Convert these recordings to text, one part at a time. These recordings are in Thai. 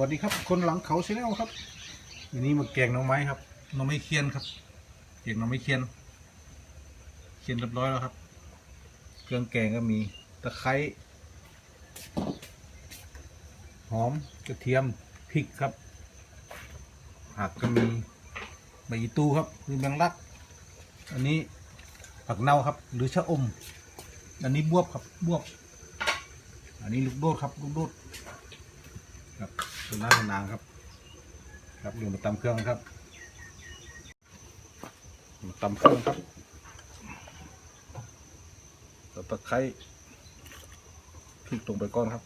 วัสดีครับ คนหลังเขาชแนลครับวันนี้มาแกงหน่อไม้ครับหน่อไม้เคียนครับแกงหน่อไม้เคียนเคียนเรียบร้อยแล้วครับ เครื่องแกงก็มีตะไคร้หอมกระเทียมพริกครับผักก็มีใบอีตูครับมีแมงลัก อันนี้ผักเน่าครับ หรือชะอม อันนี้บวบครับบวบ อันนี้ลูกโดดครับลูกโดดครับ ตัวหน้าตัวนางครับ ครับลงมาตำเครื่องครับมาตำเครื่องครับตะไคร้พริกลงไปก้อนครับ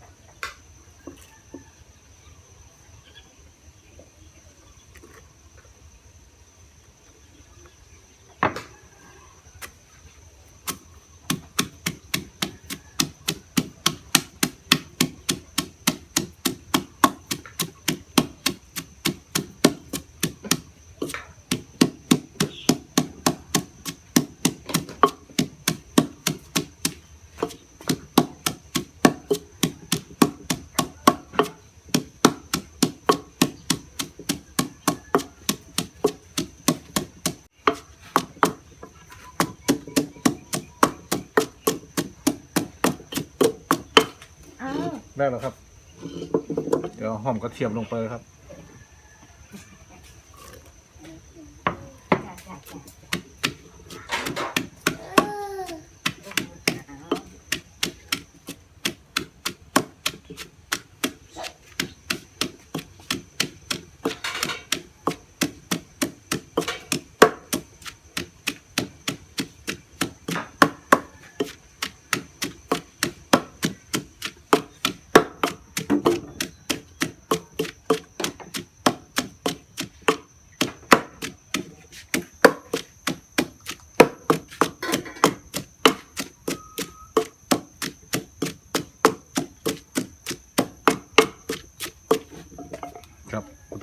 ได้แล้วครับ เดี๋ยวหอมกระเทียมลงไปครับ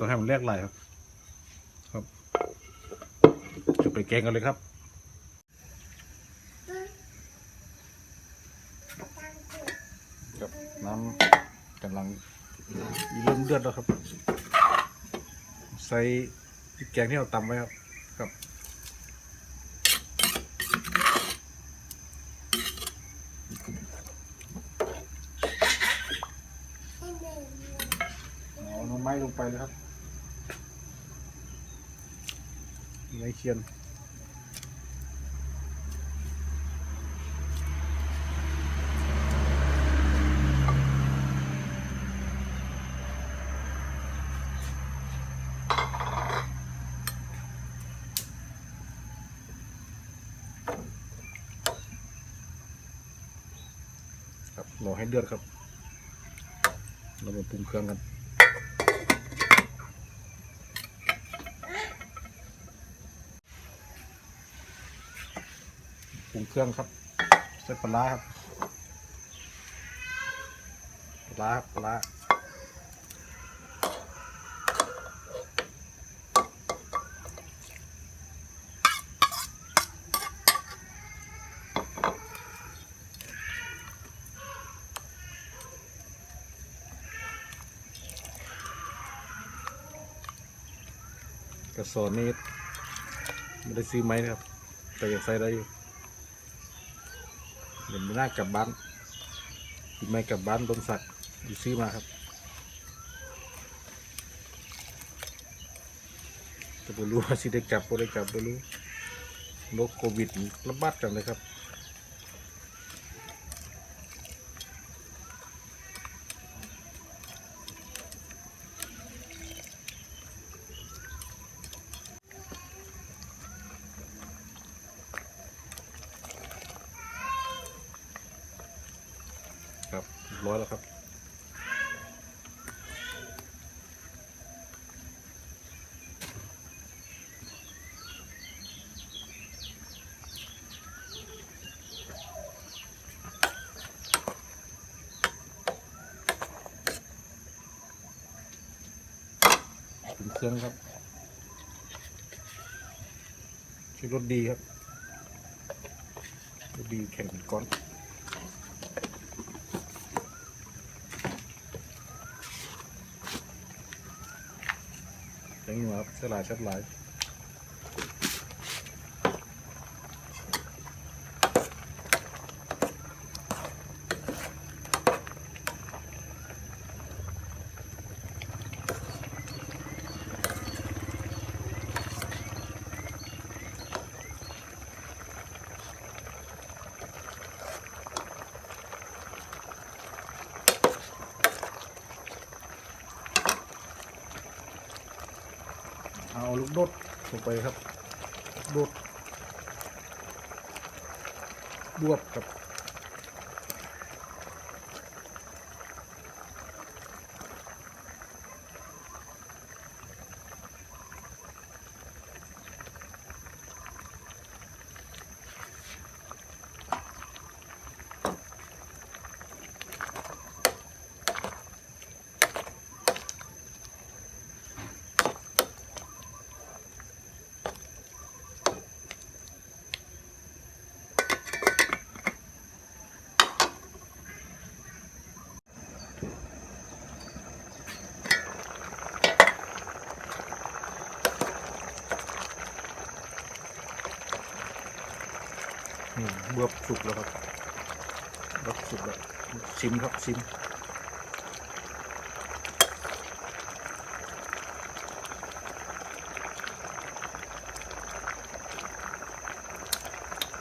ต้องให้มันแลกลายครับ ครับจะไปแกงกันเลยครับครับน้ำกำลังเริ่มเดือดแล้วครับ ใส่พริกแกงที่เราตำไว้ครับครับเอาน้ำไม้ลงไปเลยครับ ไม้เคียนครับรอให้เดือดครับ เรามาปรุงเครื่องกัน รุงเครื่องครับใส่ปลาร้าครับปลาร้าครับปลาร้าระสอนนี้ไม่ได้ซื้อไหมนะครับ แต่ยังใส่ได้อยู่ เดี๋ยวไม่น่ากลับบ้านอีกไม่กลับบ้านโดนสักดีซื้อมาครับจะไปรู้ว่าสิได้กลับบ่ได้กลับไม่รู้โรคโควิดระบาดกันเลยครับ ครับร้อยแล้วครับเป็นเครื่องครับชื่อรสดีครับรสดีแข็งเป็นก้อน แตงหัวครับเสลายชัดหลาย เอาลูกโดดลงไปครับโดดบวบกับ บวบสุกแล้วครับบวบสุกแล้วชิมครับชิม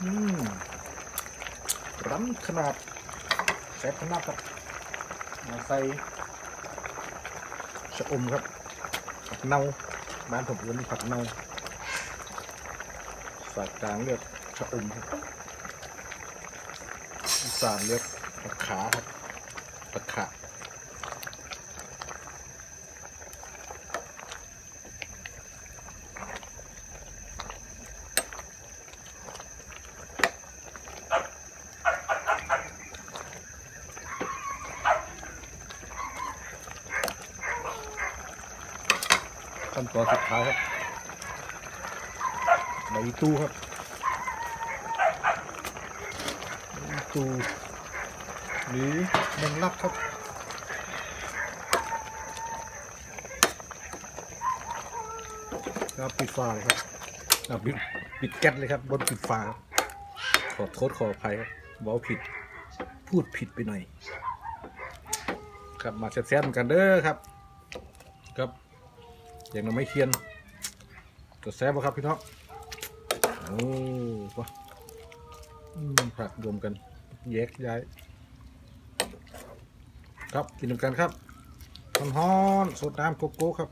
อืมร้ำขนาดแซ่บขนาดครับมาใส่ชะอมครับผักเน่าบ้านผมเรียกผักเน่าฝากกลางเรียกชะอมครับ อีสานเรียกตะขาครับตะขาขั้นตอนสุดท้ายครับใบตู้ครับ ตู หรือแมงลักครับแล้วปิดฝาเลยครับอะปิดปิดแก๊สเลยครับบนปิดฝาขอโทษขออภัยครับเว้าผิด พูดผิดไปหน่อย ครับมาแซ่บๆกันเด้อครับ ครับ อย่างเราไม่เคียนจะแซ่บปะครับพี่น้องโอ้วะอืมผักรวมกัน แยกย้าย ครับกินกันครับฮ้อนสดน้ำโกโก้ครับ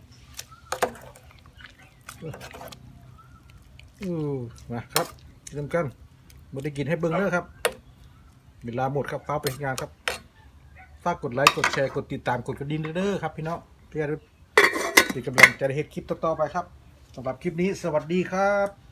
อือมาครับกินกันม่ได้กินให้เบิ้งเด้อครับ เวลาหมดครับฟ้าไปงานครับฝากกดไลค์กดแชร์กดติดตามกดกระดิ่งเด้อครับพี่น้องเพื่อเป็นกำลังใจในเหตุคลิปต่อๆไปครับสำหรับคลิปนี้สวัสดีครับ